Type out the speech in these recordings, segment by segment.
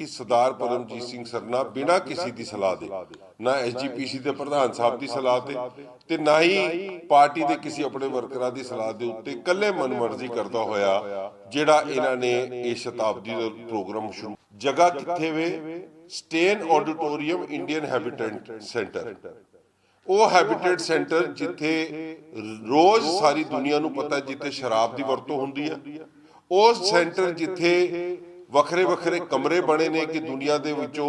ਕਿ ਸਰਦਾਰ ਪਰਮਜੀਤ ਸਿੰਘ ਸਰਨਾ ਬਿਨਾਂ ਕਿਸੇ ਦੀ ਸਲਾਹ ਦੇ, ਨਾ ਐਸਜੀਪੀਸੀ ਦੇ ਪ੍ਰਧਾਨ ਸਾਹਿਬ ਦੀ ਸਲਾਹ ਤੇ ਤੇ ਨਾ ਹੀ ਪਾਰਟੀ ਦੇ ਕਿਸੇ ਆਪਣੇ ਵਰਕਰਾਂ ਦੀ ਸਲਾਹ ਦੇ ਉੱਤੇ ਇਕੱਲੇ ਮਨਮਰਜ਼ੀ ਕਰਦਾ ਹੋਇਆ, ਜਿਹੜਾ ਇਹਨਾਂ ਨੇ ਇਹ ਸ਼ਤਾਬਦੀ ਦਾ ਪ੍ਰੋਗਰਾਮ ਸ਼ੁਰੂ ਜਗ੍ਹਾ ਕਿੱਥੇ ਵੇ? Stein auditorium Indian habitat centre. ਉਹ ਹੈਬਿਟੇਟ ਸੈਂਟਰ ਜਿੱਥੇ ਰੋਜ਼ ਸਾਰੀ ਦੁਨੀਆ ਨੂੰ ਪਤਾ ਜਿੱਥੇ ਸ਼ਰਾਬ ਦੀ ਵਰਤੋਂ ਹੁੰਦੀ ਹੈ। ਉਹ ਸੈਂਟਰ ਜਿੱਥੇ ਵੱਖਰੇ ਵੱਖਰੇ ਕਮਰੇ ਬਣੇ ਨੇ ਕਿ ਦੁਨੀਆ ਦੇ ਵਿੱਚੋਂ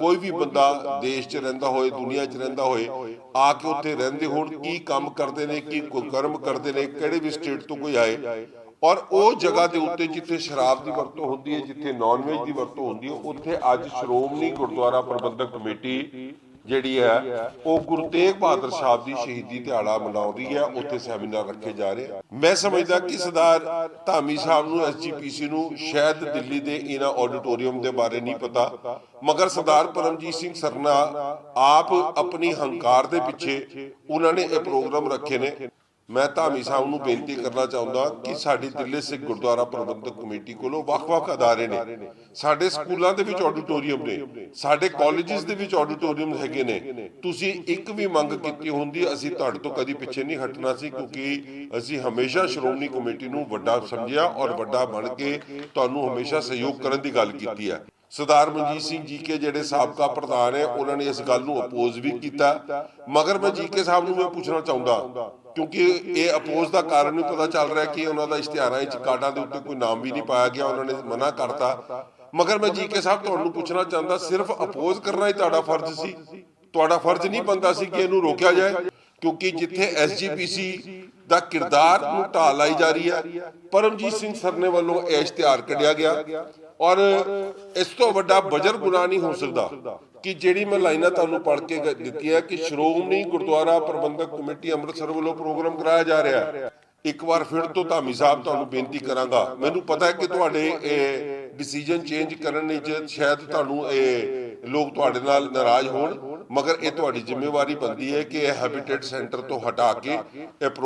ਕੋਈ ਵੀ ਬੰਦਾ ਦੇਸ਼ 'ਚ ਰਹਿੰਦਾ ਹੋਏ, ਦੁਨੀਆ 'ਚ ਰਹਿੰਦਾ ਹੋਏ, ਆ ਕੇ ਉੱਥੇ ਰਹਿੰਦੇ ਹੋਣ, ਕੀ ਕੰਮ ਕਰਦੇ ਨੇ, ਕੀ ਕਰਮ ਕਰਦੇ ਨੇ, ਕਿਹੜੇ ਵੀ ਸਟੇਟ ਤੋਂ ਕੋਈ ਆਏ। ਔਰ ਉਹ ਜਗ੍ਹਾ ਦੇ ਉੱਤੇ ਜਿੱਥੇ ਸ਼ਰਾਬ ਦੀ ਵਰਤੋਂ ਹੁੰਦੀ ਹੈ, ਜਿੱਥੇ ਨਾਨ ਵੇਜ ਦੀ ਵਰਤੋਂ ਹੁੰਦੀ ਹੈ, ਉੱਥੇ ਅੱਜ ਸ਼੍ਰੋਮਣੀ ਗੁਰਦੁਆਰਾ ਪ੍ਰਬੰਧਕ ਕਮੇਟੀ ਜਿਹੜੀ ਹੈ, ਉਹ ਗੁਰੂ ਤੇਗ ਬਹਾਦਰ ਸਾਹਿਬ ਦੀ ਸ਼ਹੀਦੀ ਦਿਹਾੜਾ ਮਨਾਉਂਦੀ ਹੈ, ਉੱਥੇ ਸੈਮੀਨਾਰ ਰੱਖੇ ਜਾ ਰਹੇ ਮੈਂ ਸਮਝਦਾ ਕਿ ਸਰਦਾਰ ਧਾਮੀ ਸਾਹਿਬ ਨੂੰ ਐਸਜੀਪੀਸੀ ਨੂੰ ਸ਼ਾਇਦ ਦਿੱਲੀ ਦੇ ਇਹਨਾਂ ਆਡੀਟੋਰੀਅਮ ਦੇ ਬਾਰੇ ਨਹੀਂ ਪਤਾ, ਮਗਰ ਸਰਦਾਰ ਪਰਮਜੀਤ ਸਿੰਘ ਸਰਨਾ ਆਪ ਆਪਣੀ ਹੰਕਾਰ ਦੇ ਪਿੱਛੇ ਉਹਨਾਂ ਨੇ ਇਹ ਪ੍ਰੋਗਰਾਮ ਰੱਖੇ ਨੇ। ਮੈਂ ਧਾਮੀ ਸਾਹਿਬ ਨੂੰ ਬੇਨਤੀ ਕਰਨਾ ਚਾਹੁੰਦਾ ਕਿ ਸਾਡੀ ਦਿੱਲੀ ਸਿੱਖ ਗੁਰਦੁਆਰਾ ਪ੍ਰਬੰਧਕ ਕਮੇਟੀ ਕੋਲੋਂ ਵੱਖ-ਵੱਖ ਅਦਾਰੇ ਨੇ। ਸਾਡੇ ਸਕੂਲਾਂ ਦੇ ਵਿੱਚ ਆਡੀਟੋਰੀਅਮ ਨੇ, ਸਾਡੇ ਕਾਲਜਿਸ ਦੇ ਵਿੱਚ ਆਡੀਟੋਰੀਅਮ ਹੈਗੇ ਨੇ। ਤੁਸੀਂ ਇੱਕ ਵੀ ਮੰਗ ਕੀਤੀ ਹੁੰਦੀ, ਅਸੀਂ ਤੁਹਾਡੇ ਤੋਂ ਕਦੀ ਪਿੱਛੇ ਨਹੀਂ ਹਟਣਾ ਸੀ, ਕਿਉਂਕਿ ਅਸੀਂ ਹਮੇਸ਼ਾ ਸ਼੍ਰੋਮਣੀ ਕਮੇਟੀ ਨੂੰ ਵੱਡਾ ਸਮਝਿਆ ਔਰ ਵੱਡਾ ਬਣ ਕੇ ਤੁਹਾਨੂੰ ਹਮੇਸ਼ਾ ਸਹਿਯੋਗ ਕਰਨ ਦੀ ਗੱਲ ਕੀਤੀ ਹੈ। ਸਰਦਾਰ ਮਨਜੀਤ ਸਿੰਘ ਜੀ ਕੇ ਜਿਹੜੇ ਸਾਬਕਾ ਪ੍ਰਧਾਨ ਹੈ, ਉਹਨਾਂ ਨੇ ਇਸ ਗੱਲ ਨੂੰ ਅਪੋਜ਼ ਵੀ ਕੀਤਾ। ਮਗਰ ਮੈਂ ਜੀ ਕੇ ਸਾਹਿਬ ਨੂੰ ਮੈਂ ਪੁੱਛਣਾ ਚਾਹੁੰਦਾ, ਕਿਉਂਕਿ ਇਹ ਅਪੋਜ਼ ਦਾ ਕਾਰਨ ਵੀ ਪਤਾ ਚੱਲ ਰਿਹਾ ਕਿ ਉਹਨਾਂ ਦਾ ਇਸ਼ਤਿਹਾਰਾਂ ਵਿੱਚ ਕਾਰਡਾਂ ਦੇ ਉੱਤੇ ਕੋਈ ਨਾਮ ਵੀ ਨਹੀਂ ਪਾਇਆ ਗਿਆ, ਉਹਨਾਂ ਨੇ ਮਨਾ ਕਰਤਾ। ਮਗਰ ਮੈਂ ਜੀ ਕੇ ਸਾਹਿਬ ਤੁਹਾਨੂੰ ਪੁੱਛਣਾ ਚਾਹੁੰਦਾ, ਸਿਰਫ ਅਪੋਜ਼ ਕਰਨਾ ਹੀ ਤੁਹਾਡਾ ਫਰਜ਼ ਸੀ? ਤੁਹਾਡਾ ਫਰਜ਼ ਨਹੀਂ ਬੰਦਾ ਸੀ ਕਿ ਇਹਨੂੰ ਰੋਕਿਆ ਜਾਏ? ਕਿਉਂਕਿ ਜਿੱਥੇ ਐਸਜੀਪੀਸੀ ਦਾ ਕਿਰਦਾਰ ਨੂੰ ਢਾਹ ਲਾਈ ਜਾ ਰਹੀ ਹੈ। ਪਰਮਜੀਤ ਸਿੰਘ ਸਰਨੇ ਵੱਲੋਂ ਇਹ ਇਸ਼ਤਿਹਾਰ ਕੱਢਿਆ ਗਿਆ। ਔਰ ਇਸ ਤੋਂ ਵੱਡਾ ਬਜਰ ਗੁਨਾਹ ਨਹੀਂ ਹੋ ਸਕਦਾ ਕਿ ਜਿਹੜੀ ਮੈਂ ਲਾਈਨਾਂ ਤੁਹਾਨੂੰ ਪੜ੍ਹ ਕੇ ਗ- ਦਿੱਤੀਆਂ ਕਿ ਸ਼੍ਰੋਮਣੀ ਗੁਰਦੁਆਰਾ ਪ੍ਰਬੰਧਕ ਕਮੇਟੀ ਅੰਮ੍ਰਿਤਸਰ ਵੱਲੋਂ ਪ੍ਰੋਗਰਾਮ ਕਰਾਇਆ ਜਾ ਰਿਹਾ ਹੈ। ਇੱਕ ਵਾਰ ਫਿਰ ਤੋਂ ਧਾਮੀ ਸਾਹਿਬ ਤੁਹਾਨੂੰ ਬੇਨਤੀ ਕਰਾਂਗਾ। ਮੈਨੂੰ ਪਤਾ ਹੈ ਕਿ ਤੁਹਾਡੇ ਇਹ ਡਿਸੀਜਨ ਚੇਂਜ ਕਰਨ ਵਿੱਚ ਸ਼ਾਇਦ ਤੁਹਾਨੂੰ ਇਹ ਲੋਕ ਤੁਹਾਡੇ ਨਾਲ ਨਾਰਾਜ਼ ਹੋਣ, ਮਗਰ ਇਹ ਤੁਹਾਡੀ ਜ਼ਿੰਮੇਵਾਰੀ ਬਣਦੀ ਹੈ ਕਿ ਇਹ ਹੈਬਿਟੇਟ ਸੈਂਟਰ ਤੋਂ ਹਟਾ ਕੇ ਇਹ